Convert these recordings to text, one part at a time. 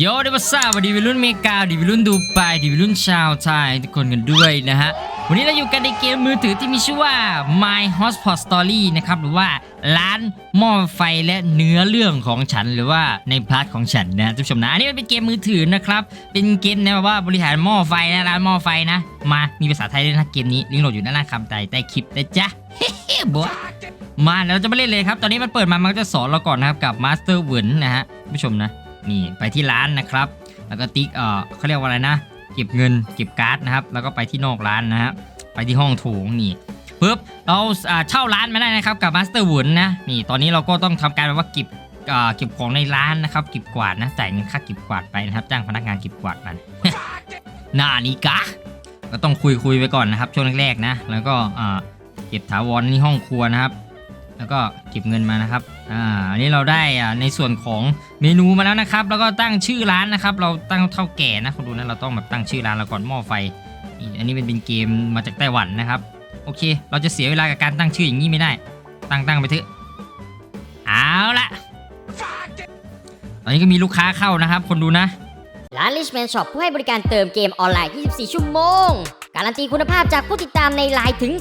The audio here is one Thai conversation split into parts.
โยเดบัสซาวัสดีวัยรุ่นเมกาดีวัยรุ่นดูไปดีวัยรุ่นชาวไทยทุกคนกันด้วยนะฮะ วันนี้เราอยู่กันในเกมมือถือที่มีชื่อว่า My Hotspot Story นะครับ หรือว่าร้านหม้อไฟและเนื้อเรื่องของฉันหรือว่าในพาร์ทของฉันนะทุกผู้ชมนะ อันนี้มันเป็นเกมมือถือนะครับ เป็นเกมนะแบบว่าบริหารหม้อไฟนะร้านหม้อไฟนะ มามีภาษาไทยด้วยนะเกมนี้ลิงก์โหลดอยู่ด้านล่างคำใต้ใต้คลิปนะจ๊ะเฮ้บัวมาเราจะมาเล่นเลยครับ ตอนนี้มันเปิดมามันก็จะสอนเราก่อนนะครับกับ Master w o r d นะฮะผู้ชมนะ นี่ไปที่ร้านนะครับ แล้วก็ติ๊กเออเขาเรียกว่าอะไรนะ เก็บเงินเก็บการ์ดนะครับ แล้วก็ไปที่นอกร้านนะฮะไปที่ห้องโถงนี่ปุ๊บเราเช่าร้านมาได้นะครับกับ Master w o r d นนะนี่ตอนนี้เราก็ต้องทำการแบบว่าเก็บเก็บของในร้านนะครับเก็บกวาดนะจ่ายเงินค่าเก็บกวาดไปนะครับ จ้างพนักงานเก็บกวาดมันหน้านี้กะก็ต้องคุยคุยไปก่อนนะครับช่วงแรกๆนะ แล้วก็เก็บถาวรนี่ห้องครัวนะครับ แล้วก็เก็บเงินมานะครับอ่าอันนี้เราได้ในส่วนของเมนูมาแล้วนะครับ แล้วก็ตั้งชื่อร้านนะครับ เราตั้งเท่าแก่นะคุณดูนะเราต้องแบบตั้งชื่อร้านเราก่อนหม้อไฟอันนี้เป็นเป็นเกมมาจากไต้หวันนะครับโอเค เราจะเสียเวลากับการตั้งชื่ออย่างนี้ไม่ได้ ตั้งตั้งไปเถอะเอาละตอนนี้ก็มีลูกค้าเข้านะครับ คนดูนะ ร้าน Richman Shop ผู้ให้บริการเติมเกมออนไลน์ 24 ชั่วโมง การันตีคุณภาพจากผู้ติด ตามในไลน์ถึง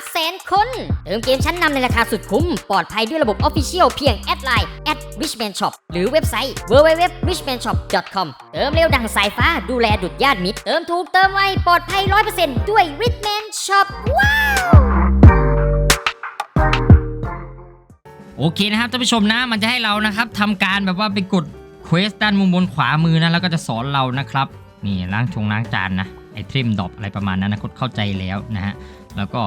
300,000 คน เติมเกมชั้นนำในราคาสุดคุ้ม ปลอดภัยด้วยระบบ Official เพียงแอดไลน์ at richman shop หรือเว็บไซต์ www.richmanshop.com เติมเร็วดังสายฟ้าดูแลดุดญาติมิตร เติมถูกเติมไวปลอดภัย 100%ด้วย Richman Shop ว้าวโอเคนะครับท่านผู้ชมนะมันจะให้เรานะครับทำการแบบว่าไปกดเควสด้านมุมบนขวามือนะแล้วก็จะสอนเรานะครับ นี่ล้างชงล้างจานนะ ไอเทมดอปอะไรประมาณนั้นนะคเข้าใจแล้วนะฮะแล้วก็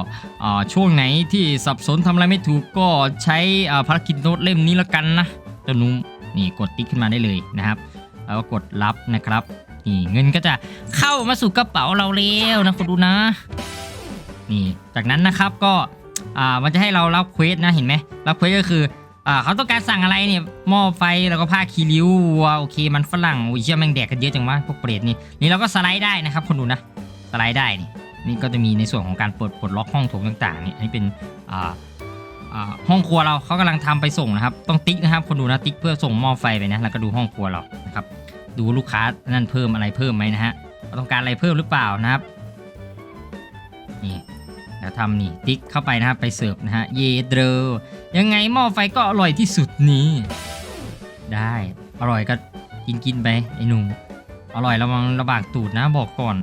ช่วงไหนที่สับสนทำอะไรไม่ถูกก็ใช้อ่าภารกิจโน้ตเล่มนี้แล้วกันนะเจ้านุ่มนี่กดติ๊กขึ้นมาได้เลยนะครับ แล้วก็กดรับนะครับนี่เงินก็จะเข้ามาสู่กระเป๋าเราแล้วนะคุณดูนะ นี่จากนั้นนะครับก็มันจะให้เรารับเควสนะเห็นไหมรับเควสก็คือ อ่าเขาต้องการสั่งอะไรเนี่ยหม้อไฟแล้วก็ผ้าคีริ้ววัวโอเคมันฝรั่งโอ้ยเชื่อแม่งแดกกันเยอะจังวะพวกเปรตนี่นี่เราก็สไลด์ได้นะครับคนดูนะสไลด์ได้นี่นี่ก็จะมีในส่วนของการเปิดปลดล็อกห้องโถงต่างๆนี่อันนี้เป็นอ่าอ่าห้องครัวเราเขากำลังทำไปส่งนะครับ ต้องติ๊กนะครับคนดูนะติ๊กเพื่อส่งหม้อไฟไปนะแล้วก็ดูห้องครัวเรานะครับดูลูกค้านั่นเพิ่มอะไรเพิ่มไหมนะฮะต้องการอะไรเพิ่มหรือเปล่านะครับนี่ แล้วทำนี่ติ๊กเข้าไปนะครับไปเสิร์ฟนะฮะเยเดรยังไงหม้อไฟก็อร่อยที่สุดนี้ ได้อร่อยก็กินกินไปไอ้หนุ่มอร่อยระวังระบากตูดนะบอกก่อน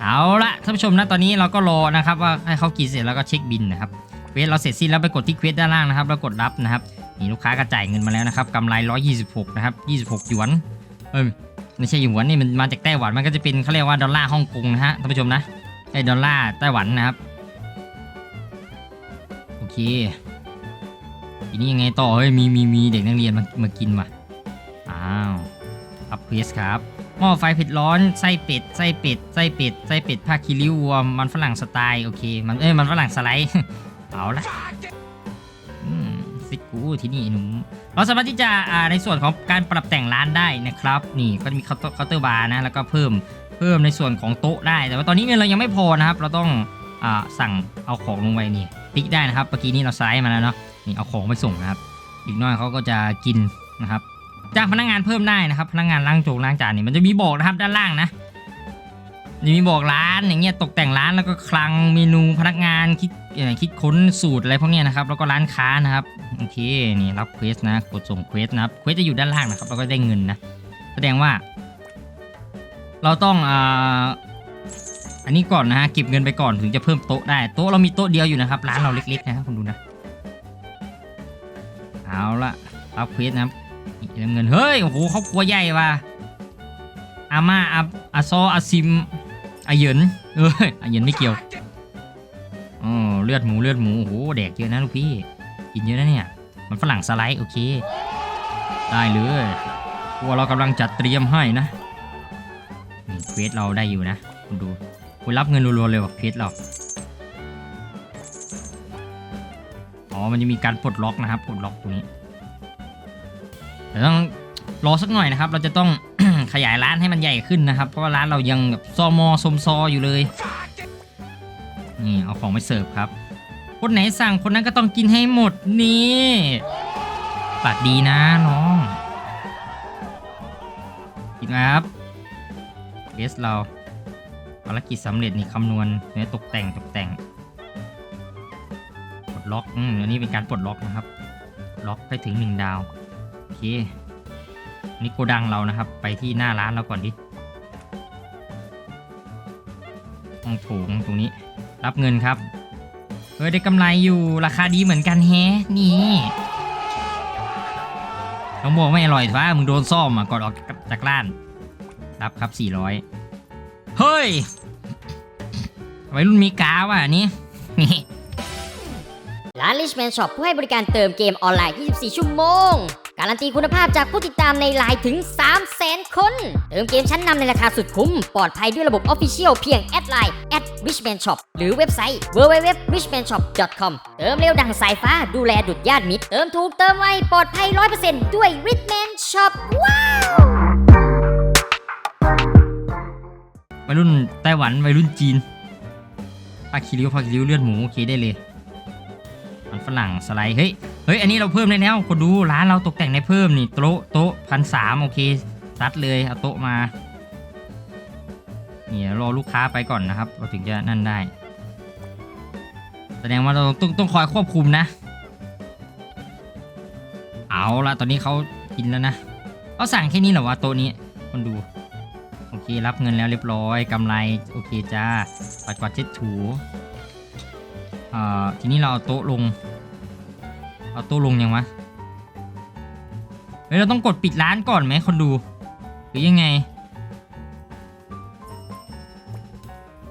เอาละท่านผู้ชมนะตอนนี้เราก็รอนะครับว่าให้เขากินเสร็จแล้วก็เช็คบินนะครับเควสเราเสร็จสิ้นแล้วไปกดที่เควสด้านล่างนะครับ แล้วกดรับนะครับนี่ลูกค้าก็จ่ายเงินมาแล้วนะครับกำไร 126 นะครับ 26 หยวนเอ้ย ไม่ใช่หยวนนี่มันมาจากไต้หวันมันก็จะเป็นเขาเรียกว่าดอลลาร์ฮ่องกงนะฮะท่านผู้ชมนะไอ้ดอลลาร์ไต้หวันนะครับโอเคทีนี้ยังไงต่อเฮ้ยมีมีมีเด็กนักเรียนมามากินว่ะอ้าวอัพเพสครับหม้อไฟเผ็ดร้อนไส้เป็ดไส้เป็ดไส้เป็ดไส้เป็ดผ้าคีริ้ววัวมันฝรั่งสไตล์โอเคมันเอ้ยมันฝรั่งสไลด์เอาละ ซิกูที่นี่ไอ้หนุ่มเราสามารถที่จะอ่าในส่วนของการปรับแต่งร้านได้นะครับ นี่ก็จะมีเคาน์เตอร์บาร์นะแล้วก็เพิ่มเพิ่มในส่วนของโต๊ะได้ แต่ว่าตอนนี้เงินเรายังไม่พอนะครับ เราต้องอ่าสั่งเอาของลงไปนี่ติ๊กได้นะครับเมื่อกี้นี้เราสไลด์มาแล้วเนาะนี่เอาของไปส่งนะครับ อีกน้อยเขาก็จะกินนะครับจ้างพนักงานเพิ่มได้นะครับ พนักงานล้างจงล้างจานนี่มันจะมีบอกนะครับด้านล่างนะ จะมีบอกร้านอย่างเงี้ยตกแต่งร้านแล้วก็คลังเมนูพนักงานคิดคิดค้นสูตรอะไรพวกเนี้ยนะครับแล้วก็ร้านค้านะครับโอเคนี่รับเควสนะกดส่งเควสนะครับเควสจะอยู่ด้านล่างนะครับแล้วก็ได้เงินนะแสดงว่า เราต้องอ่าอันนี้ก่อนนะฮะเก็บเงินไปก่อนถึงจะเพิ่มโต๊ะได้โต๊ะเรามีโต๊ะเดียวอยู่นะครับร้านเราเล็กๆนะครับคุณดูนะเอาละรับเควสนะครับเงินเฮ้ยโอ้โหครอบครัวใหญ่ว่ะอาม่าอาอาซออาซิม อาเหยินเอ้ยอาเหยินไม่เกี่ยวอ๋อเลือดหมูเลือดหมูโอ้โหแดกเยอะนะลูกพี่กินเยอะนะเนี่ย มันฝรั่งสไลด์โอเค ได้เลยพวกเรากำลังจัดเตรียมให้นะเควสเราได้อยู่นะคุณดูคุณรับเงินรัวๆเลยว่ะเควสเราอ๋อมันจะมีการปลดล็อกนะครับปลดล็อกตรงนี้แต่ต้องรอสักหน่อยนะครับ เราจะต้อง ขยายร้านให้มันใหญ่ขึ้นนะครับ เพราะว่าร้านเรายังแบบซอมอสมซออยู่เลย นี่เอาของไปเสิร์ฟครับ คนไหนสั่งคนนั้นก็ต้องกินให้หมดนี่ปากดีนะน้องคุณครับเกสเราภารกิจสำเร็จนี่คำนวณเนี่ยตกแต่งตกแต่งปลดล็อก อืมอันนี้เป็นการปลดล็อกนะครับ ล็อกให้ถึงหนึ่งดาว โอเค นี่โกดังเรานะครับ ไปที่หน้าร้านเราก่อนดิห้องโถงตรงนี้ รับเงินครับเฮ้ยได้กำไรอยู่ราคาดีเหมือนกันแฮนี่ต้องบอกไม่อร่อยฟ้ามึงโดนซ่อมอะก่อนออกจากร้าน รับครับ 400 เฮ้ยวัยรุ่นมีกาว่ะอันนี้ร้าน Richman Shop ผู้ให้บริการเติมเกมออนไลน์ 24 ชั่วโมง การันตีคุณภาพจากผู้ติดตามในไลน์ถึง 300,000 คน เติมเกมชั้นนำในราคาสุดคุ้ม ปลอดภัยด้วยระบบ Official เพียงแอดไลน์ at richman shop หรือเว็บไซต์ www.richmanshop.com เติมเร็วดังสายฟ้าดูแลดุดญาติมิตร เติมถูกเติมไวปลอดภัย 100%ด้วย Richman Shop ว้าววัยรุ่นไต้หวันวัยรุ่นจีนปลาคิริวปลาคิริวเลือดหมูโอเคได้เลยมันฝรั่งสไลด์เฮ้ย เฮ้ยอันนี้เราเพิ่มได้แล้วคนดูร้านเราตกแต่งได้เพิ่มนี่โต๊ะโต๊ะพันสามโอเคซัดเลยเอาโต๊ะมาเนี่ยรอลูกค้าไปก่อนนะครับ เราถึงจะนั่นได้ แสดงว่าเราต้องต้องคอยควบคุมนะ เอาละตอนนี้เขากินแล้วนะเขาสั่งแค่นี้เหรอวะโต๊ะนี้คนดูโอเครับเงินแล้วเรียบร้อยกำไรโอเคจ้าปัดกวาดเช็ดถูอ่อทีนี้เราเอาโต๊ะลง เอาโต๊ะลงยังวะเฮ้ยเราต้องกดปิดร้านก่อนไหมคนดู หรือยังไง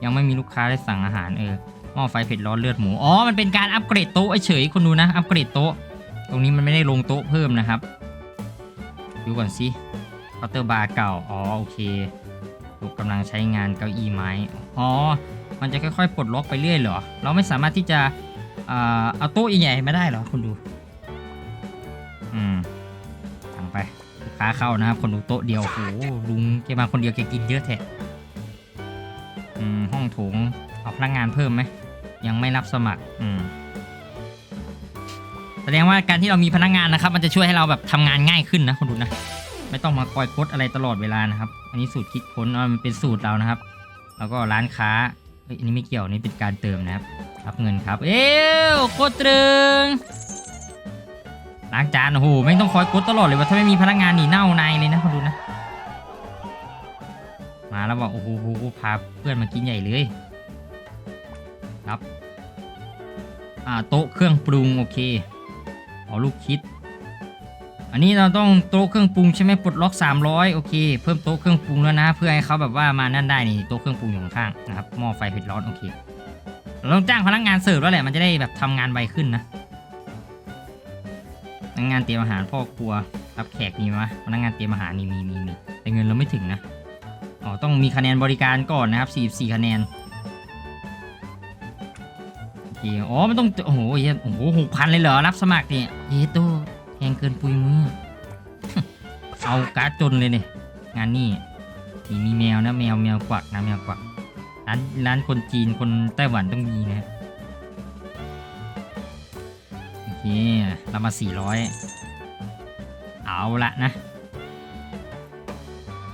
ยังไม่มีลูกค้าได้สั่งอาหารเออหม้อไฟเผ็ดร้อนเลือดหมูอ๋อมันเป็นการอัปเกรดโต๊ะเฉยคนดูนะอัปเกรดโต๊ะ ตรงนี้มันไม่ได้ลงโต๊ะเพิ่มนะครับ ดูก่อนสิเคาน์เตอร์บาร์เก่าอ๋อโอเคลูกกำลังใช้งานเก้าอี้ไม้อ๋อมันจะค่อยๆปลดล็อกไปเรื่อยเหรอ เราไม่สามารถที่จะเอ่อเอาโต๊ะใหญ่ๆไม่ได้เหรอคุณดู อืมสั่งไปลูกค้าเข้านะครับ คนดูโต๊ะเดียวโอ้โหลุงแกมาคนเดียวแกกินเยอะแท้อืมห้องโถงเอาพนักงานเพิ่มไหมยังไม่รับสมัคร อืมแสดงว่าการที่เรามีพนักงานนะครับ มันจะช่วยให้เราแบบทำงานง่ายขึ้นนะคนดูนะ ไม่ต้องมาคอยกดอะไรตลอดเวลานะครับ อันนี้สูตรคิดค้นมันเป็นสูตรเรานะครับ แล้วก็ร้านค้าเอ้ยอันนี้ไม่เกี่ยวนนี่เป็นการเติมนะครับ รับเงินครับ เอ้วโคตรตรึง ล้างจานโอ้โหไม่ต้องคอยกดตลอดเลยว่าถ้าไม่มีพนักงานหนีเน่าในเลยนะคนดูนะ มาแล้วบอกโอ้โหพาเพื่อนมากินใหญ่เลยครับอ่าโต๊ะเครื่องปรุงโอเคเอาลูกคิด อันนี้เราต้องโต๊ะเครื่องปรุงใช่ไหมปลดล็อก 300โอเคเพิ่มโต๊ะเครื่องปรุงแล้วนะ เพื่อให้เขาแบบว่ามานั่นได้นี่โต๊ะเครื่องปรุงอยู่ข้างนะครับหม้อไฟเผ็ดร้อนโอเคเราต้องจ้างพนักงานเสิร์ฟแล้วแหละมันจะได้แบบทำงานไวขึ้นนะ นักงานเตรียมอาหารพ่อครัวรับแขกมีไหมพนักงานเตรียมอาหารนี่มีมีมีแต่เงินเราไม่ถึงนะอ๋อต้องมีคะแนนบริการก่อนนะครับ44คะแนนโอเคอ๋อมันต้องโอ้โหเหี้ยโอ้โหหกพันเลยเหรอรับสมัครเนี่ยเย้โตแพงเกินปุยมือเอาการ์ดจนเลยเนี่ยงานนี่มีมีแมวนะแมวแมวกวักนะแมวกวักร้านร้านคนจีนคนไต้หวันต้องมีนะ เค เรามา 400 เอาละนะ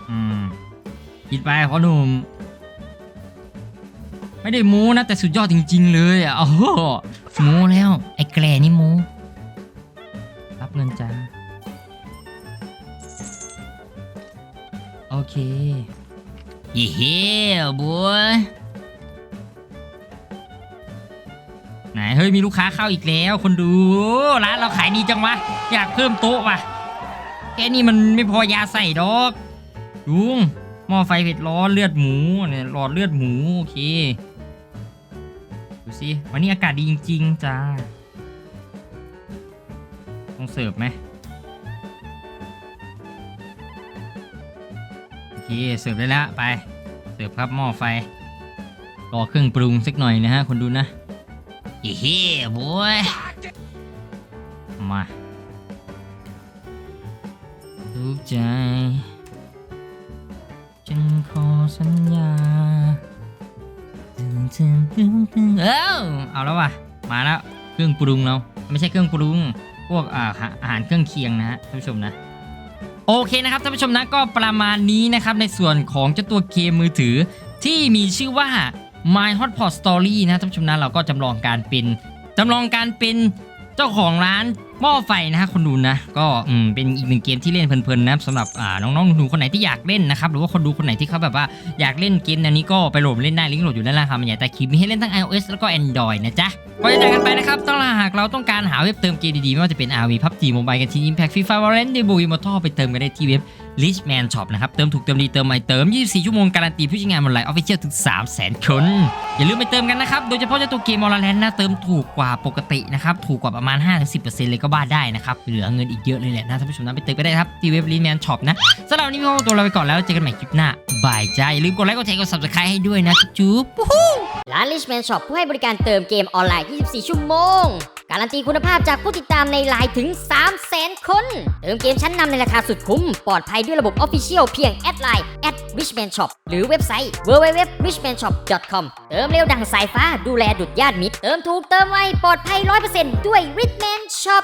อืมคิดไปขอหนุ่ม ไม่ได้มูนะ แต่สุดยอดจริง ๆ เลยอะโอ้โหมูแล้ว ไอ้แกลนี่มูรับเงินจ้าโอเค เย้เฮ้บัว ฮ้ยมีลูกค้าเข้าอีกแล้ว คนดูร้านเราขายดีจังวะอยากเพิ่มโต๊ะว่ะแค่นี้มันไม่พอยาใส่ดอกลุงหม้อไฟเผ็ดร้อนเลือดหมูเนี่ยหลอดเลือดหมูโอเคดูสิวันนี้อากาศดีจริง ๆจ้าต้องเสิร์ฟไหมโอเคเสิร์ฟได้แล้วไป เสิร์ฟครับหม้อไฟรอเครื่องปรุงสักหน่อยนะฮะคนดูนะ เฮ้เฮ้บอยมาทุกใจฉันขอสัญญาถึงถึงถึงถึงเอ้าเอาแล้วว่ะมาแล้วเครื่องปรุงเราไม่ใช่เครื่องปรุงพวกอาหารเครื่องเคียงนะฮะท่านผู้ชมนะโอเคนะครับท่านผู้ชมนะก็ประมาณนี้นะครับในส่วนของเจ้าตัวเกมมือถือที่มีชื่อว่า My Hotpot Story นะท่านผู้ชมนะเราก็จำลองการเป็นจำลองการเป็นเจ้าของร้าน หม้อไฟนะฮะคนดูนะ ก็อืมเป็นอีกหนึ่งเกมที่เล่นเพลินๆนะสำหรับอ่าน้องๆหนูคนไหนที่อยากเล่นนะครับหรือว่าคนดูคนไหนที่เขาแบบว่าอยากเล่นเกมแนวนี้ก็ไปโหลดเล่นได้ลิงก์โหลดอยู่ด้านล่างครับมันใหญ่แต่คลิปมีให้เล่นทั้ง iOS แล้วก็ Android นะจ๊ะก่อนจะจากกันไปนะครับต้องลาหากเราต้องการหาเว็บเติมเกมดีๆ ไม่ว่าจะเป็น RV PUBG Mobile กันที่ Impact Free Fire Valorant Debut Immortal ไปเติมกันได้ที่เว็บ Richman Shop นะครับเติมถูกเติมดีเติมใหม่เติม 24 ชั่วโมงการันตีผู้ใช้งานบนไลน์ออฟฟิเชียลถึง 300,000 คน อย่าลืมไปเติมกันนะครับโดยเฉพาะเจ้าตัวเกมมอลแลนด์นะเติมถูกกว่าปกตินะครับถูกกว่าประมาณ 5-10%เลยก็บ้าได้นะครับเหลือเงินอีกเยอะเลยแหละนะท่านผู้ชมนะไปเติมก็ได้ครับที่เว็บลีแมนช็อปนะสำหรับวันนี้พี่โมตัวเราไปก่อนแล้วเจอกันใหม่คลิปหน้าบายใจอย่าลืมกดไลค์กดแชร์กด subscribe ให้ด้วยนะจุ๊บร้านลีดแมนช็อปผู้ให้บริการเติมเกมออนไลน์ 24 ชั่วโมง การันตีคุณภาพจากผู้ติดตามในไลน์ถึง 300,000 คน เติมเกมชั้นนำในราคาสุดคุ้ม ปลอดภัยด้วยระบบ Official เพียงแอดไลน์ at richman shop หรือเว็บไซต์ www.richmanshop.com เติมเร็วดังสายฟ้าดูแลดุดญาติมิตร เติมถูกเติมไวปลอดภัย 100%ด้วย Richman Shop